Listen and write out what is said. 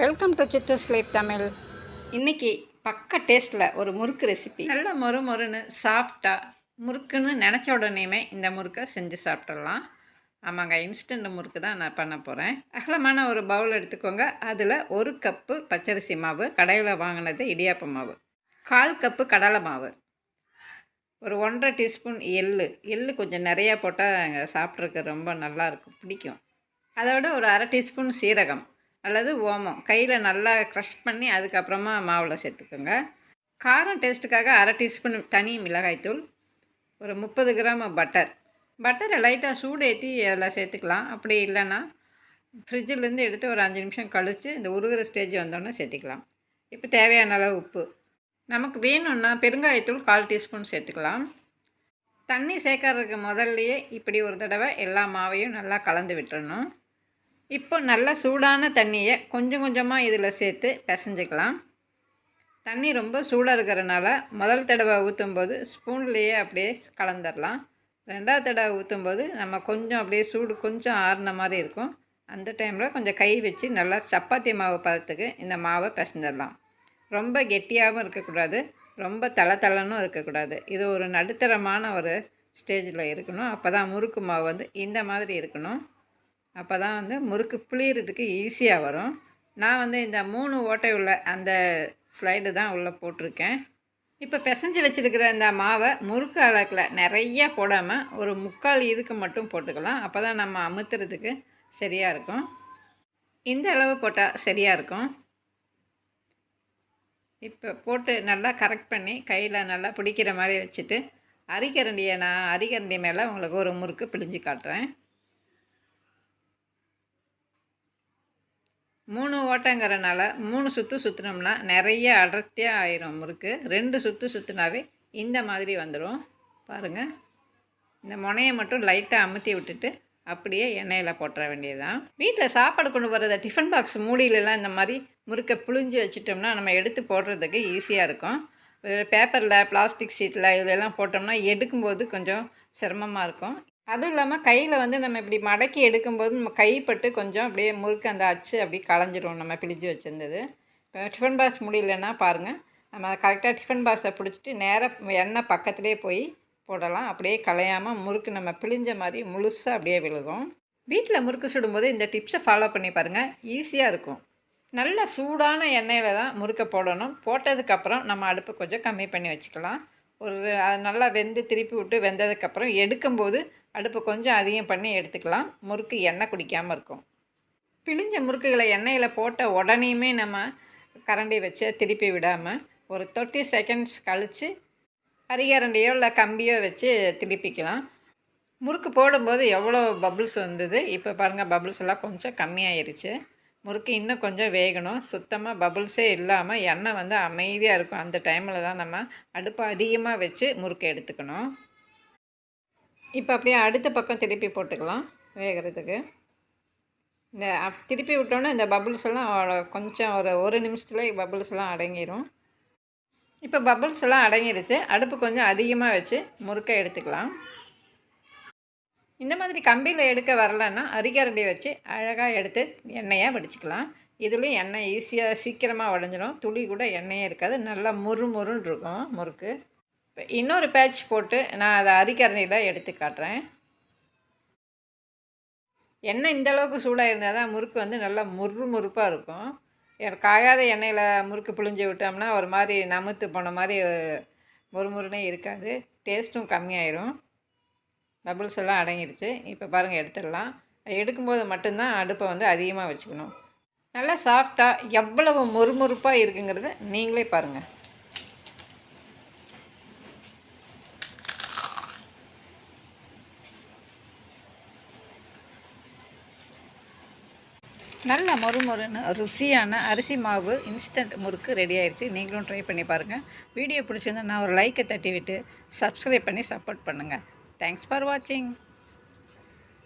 Welcome to Chithu's life Tamil இன்னைக்கு பக்க டேஸ்ட்டில் ஒரு முறுக்கு ரெசிபி நல்லா மொறு மொறுன்னு சாஃப்டாக முறுக்குன்னு நினச்ச உடனேயுமே இந்த முறுக்கை செஞ்சு சாப்பிட்றலாம் ஆமாங்க இன்ஸ்டன்ட் முறுக்கு தான் நான் பண்ண போகிறேன் அகலமான ஒரு பவுல் எடுத்துக்கோங்க. அதில் ஒரு கப்பு பச்சரிசி மாவு கடையில் வாங்கினது இடியாப்ப மாவு கால் கப்பு கடலை மாவு ஒரு ஒன்றரை டீஸ்பூன் எள்ளு. எள்ளு கொஞ்சம் நிறையா போட்டால் சாப்பிட்றதுக்கு ரொம்ப நல்லா இருக்கும் பிடிக்கும். அதோட ஒரு அரை டீஸ்பூன் சீரகம். அல்லது ஓமம். கையில் நல்லா க்ரஷ் பண்ணி அதுக்கப்புறமா மாவில் சேர்த்துக்கோங்க. காரம் டேஸ்ட்டுக்காக அரை டீஸ்பூன் தனி மிளகாய்த்தூள் ஒரு முப்பது கிராம் பட்டர் பட்டரை லைட்டாக சூடு ஏற்றி அதில் சேர்த்துக்கலாம். அப்படி இல்லைன்னா ஃப்ரிட்ஜிலேருந்து எடுத்து ஒரு அஞ்சு நிமிஷம் கழித்து இந்த உருகிற ஸ்டேஜ் வந்தோடனே சேர்த்துக்கலாம். இப்போ தேவையான அளவு உப்பு. நமக்கு வேணும்னா பெருங்காயத்தூள் கால் டீஸ்பூன் சேர்த்துக்கலாம். தண்ணி சேர்க்கறதுக்கு முதல்லையே இப்படி ஒரு தடவை எல்லா மாவையும் நல்லா கலந்து விட்டுறணும். இப்போ நல்லா சூடான தண்ணியை கொஞ்சம் கொஞ்சமாக இதில் சேர்த்து பிசைஞ்சிக்கலாம். தண்ணி ரொம்ப சூடாக இருக்கிறனால முதல் தடவை ஊற்றும்போது ஸ்பூன்லேயே அப்படியே கலந்துடலாம் ரெண்டாவது தடவை ஊற்றும்போது நம்ம கொஞ்சம் அப்படியே சூடு கொஞ்சம் ஆறின மாதிரி இருக்கும். அந்த டைமில் கொஞ்சம் கை வச்சு நல்லா சப்பாத்தி மாவு பதத்துக்கு இந்த மாவை பிசைஞ்சிடலாம் ரொம்ப கெட்டியாகவும் இருக்கக்கூடாது ரொம்ப தலை தளனும் இருக்கக்கூடாது. இது ஒரு நடுத்தரமான ஒரு ஸ்டேஜில் இருக்கணும். அப்போ தான் முறுக்கு மாவு வந்து இந்த மாதிரி இருக்கணும். அப்போ தான் வந்து முறுக்கு புளியறதுக்கு ஈஸியாக வரும். நான் வந்து இந்த மூணு ஓட்டை உள்ள அந்த ஸ்லைடு தான் உள்ளே போட்டிருக்கேன். இப்போ பிசைஞ்சு வச்சுருக்கிற இந்த மாவை முறுக்கு அளக்கில் நிறைய போடாமல் ஒரு முக்கால் இதுக்கு மட்டும் போட்டுக்கலாம். அப்போ தான் நம்ம அமுத்துறதுக்கு சரியாக இருக்கும். இந்த அளவு போட்டால் சரியாக இருக்கும். இப்போ போட்டு நல்லா கரெக்ட் பண்ணி கையில் நல்லா பிடிக்கிற மாதிரி வச்சுட்டு அரிக்கரண்டியை நான் அரிக்கரண்டி மேலே உங்களுக்கு ஒரு முறுக்கு பிழிஞ்சு காட்டுறேன். மூணு ஓட்டங்கிறனால மூணு சுற்று சுற்றினோம்னா நிறைய அடர்த்தியாக ஆயிரும் முறுக்கு. ரெண்டு சுற்று சுற்றினாவே இந்த மாதிரி வந்துடும் பாருங்கள் இந்த முனையை மட்டும் லைட்டாக அமுத்தி விட்டுட்டு அப்படியே எண்ணெயில் போட்டுற வேண்டியதுதான். வீட்டில் சாப்பாடு கொண்டு வர்றத டிஃபன் பாக்ஸ் மூடியிலலாம் இந்த மாதிரி முறுக்கை புழிஞ்சு வச்சிட்டோம்னா நம்ம எடுத்து போடுறதுக்கு ஈஸியாக இருக்கும். பேப்பரில் பிளாஸ்டிக் ஷீட்டில் இதிலெல்லாம் போட்டோம்னா எடுக்கும்போது கொஞ்சம் சிரமமாக இருக்கும். அதுவும் இல்லாமல் கையில் வந்து நம்ம இப்படி மடக்கி எடுக்கும்போது நம்ம கைப்பட்டு கொஞ்சம் அப்படியே முறுக்கு அந்த அச்சு அப்படி களைஞ்சிரும் நம்ம பிடிச்சி வச்சுருந்தது. இப்போ டிஃபன் பாக்ஸ் முடியலன்னா பாருங்கள் நம்ம கரெக்டாக டிஃபன் பாக்ஸை பிடிச்சிட்டு நேராக எண்ணெய் பக்கத்துலேயே போய் போடலாம். அப்படியே களையாமல் முறுக்கு நம்ம பிழிஞ்ச மாதிரி முழுசாக அப்படியே விழுகும். வீட்டில் முறுக்கு சுடும்போது இந்த டிப்ஸை ஃபாலோ பண்ணி பாருங்கள் ஈஸியாக இருக்கும். நல்ல சூடான எண்ணெயில் தான் முறுக்கை போடணும். போட்டதுக்கப்புறம் நம்ம அடுப்பு கொஞ்சம் கம்மி பண்ணி வச்சுக்கலாம். ஒரு அது நல்லா வெந்து திருப்பி விட்டு வெந்ததுக்கப்புறம் எடுக்கும்போது அடுப்பை கொஞ்சம் அதிகம் பண்ணி எடுத்துக்கலாம். முறுக்கு எண்ணெய் குடிக்காமல் இருக்கும். பிழிஞ்ச முறுக்குகளை எண்ணெயில் போட்ட உடனேயுமே நம்ம கரண்டி வச்சு திருப்பி விடாமல் ஒரு தேர்ட்டி செகண்ட்ஸ் கழித்து அரிகரண்டியோ இல்லை கம்பியோ வச்சு திருப்பிக்கலாம். முறுக்கு போடும்போது எவ்வளோ பபுள்ஸ் வந்தது? இப்போ பாருங்கள் பபுள்ஸ் எல்லாம் கொஞ்சம் கம்மியாயிருச்சு. முறுக்கு இன்னும் கொஞ்சம் வேகணும். சுத்தமாக பபுள்ஸே இல்லாமல் எண்ணெய் வந்து அமைதியாக இருக்கும். அந்த டைமில் தான் நம்ம அடுப்பை அதிகமாக வச்சு முறுக்கு எடுத்துக்கணும். இப்போ அப்படியே அடுத்த பக்கம் திருப்பி போட்டுக்கலாம் வேகிறதுக்கு. இந்த திருப்பி விட்டோன்னே இந்த பபுள்ஸ் எல்லாம் கொஞ்சம் ஒரு ஒரு நிமிஷத்தில் பபுள்ஸ் எல்லாம் அடங்கிடும் இப்போ பபுள்ஸ் எல்லாம் அடங்கிருச்சு. அடுப்பு கொஞ்சம் அதிகமாக வச்சு முறுக்க எடுத்துக்கலாம். இந்த மாதிரி கம்பியில் எடுக்க வரலன்னா அரிக்கரண்டி வச்சு அழகாக எடுத்து எண்ணெயாக வடிச்சிக்கலாம். இதுலேயும் எண்ணெய் ஈஸியாக சீக்கிரமாக உடஞ்சிடும் துளி கூட எண்ணெயே இருக்காது. நல்லா முறு மொறுன்னு இருக்கும் முறுக்கு. இப்போ இன்னொரு பேட்ச் போட்டு நான் அதை அரிக்கரணியில் எடுத்து காட்டுறேன். எண்ணெய் இந்தளவுக்கு சூடாக இருந்தால் தான் முறுக்கு வந்து நல்லா முறு முறுப்பாக இருக்கும். காயாத எண்ணெயில் முறுக்கு புழிஞ்சு விட்டோம்னா ஒரு மாதிரி நமுத்து போன மாதிரி முறுமுறுனே இருக்காது. டேஸ்ட்டும் கம்மியாயிரும். பபுள்ஸ் எல்லாம் அடங்கிடுச்சு இப்போ பாருங்கள் எடுத்துடலாம். எடுக்கும்போது மட்டும்தான் அடுப்பை வந்து அதிகமாக வச்சுக்கணும். நல்லா சாஃப்டாக எவ்வளவு மொறுமொறுப்பாக இருக்குங்கிறத நீங்களே பாருங்கள் நல்ல மொறுமொறுன்னு ருசியான அரிசி மாவு இன்ஸ்டன்ட் முறுக்கு ரெடி ஆயிடுச்சு. நீங்களும் ட்ரை பண்ணி பாருங்கள் வீடியோ பிடிச்சிருந்தா நான் ஒரு லைக்கை தட்டி விட்டு சப்ஸ்கிரைப் பண்ணி சப்போர்ட் பண்ணுங்கள் தேங்க்ஸ் ஃபார் வாட்சிங்